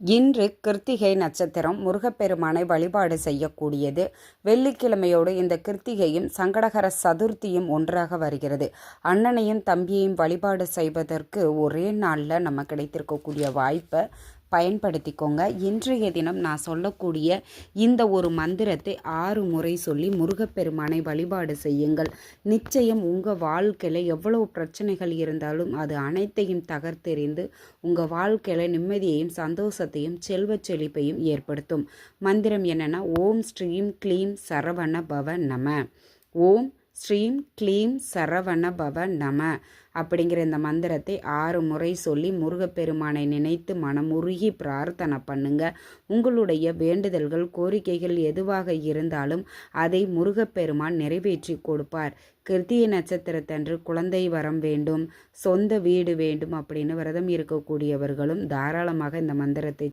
இன்று கிருத்திகை நட்சத்திரம் முருகப்பெருமானை வழிபாடு செய்யக்கூடியது. வெள்ளிக்கிழமையோடு இந்த கிருத்திகையும் சங்கடகர சதுர்த்தியும் ஒன்றாக வருகிறது. அண்ணனையும் தம்பியையும் வழிபாடு செய்வதற்கு ஒரே நாளில் நம்ம கிடைத்திருக்கக்கூடிய வாய்ப்பை பயன்படுத்திக்கோங்க. இன்றைய தினம் நான் சொல்லக்கூடிய இந்த ஒரு மந்திரத்தை ஆறு முறை சொல்லி முருகப்பெருமானை வழிபாடு செய்யுங்கள். நிச்சயம் உங்கள் வாழ்க்கையில் எவ்வளவு பிரச்சனைகள் இருந்தாலும் அது அனைத்தையும் தகர்த்தெறிந்து உங்கள் வாழ்க்கையில் நிம்மதியையும் சந்தோஷத்தையும் செல்வ செழிப்பையும் ஏற்படுத்தும். மந்திரம் என்னென்னா ஓம் ஸ்ரீம் க்ளீம் சரவண பவ நம. ஓம் ஸ்ரீம் க்ளீம் சரவண பவ நம அப்படிங்கிற இந்த மந்திரத்தை ஆறு முறை சொல்லி முருகப்பெருமானை நினைத்து மனமுருகி பிரார்த்தனை பண்ணுங்க. உங்களுடைய வேண்டுதல்கள் கோரிக்கைகள் எதுவாக இருந்தாலும் அதை முருகப்பெருமான் நிறைவேற்றி கொடுப்பார். கிருத்திய நட்சத்திரத்தன்று குழந்தை வரம் வேண்டும் சொந்த வீடு வேண்டும் அப்படின்னு விரதம் இருக்கக்கூடியவர்களும் தாராளமாக இந்த மந்திரத்தை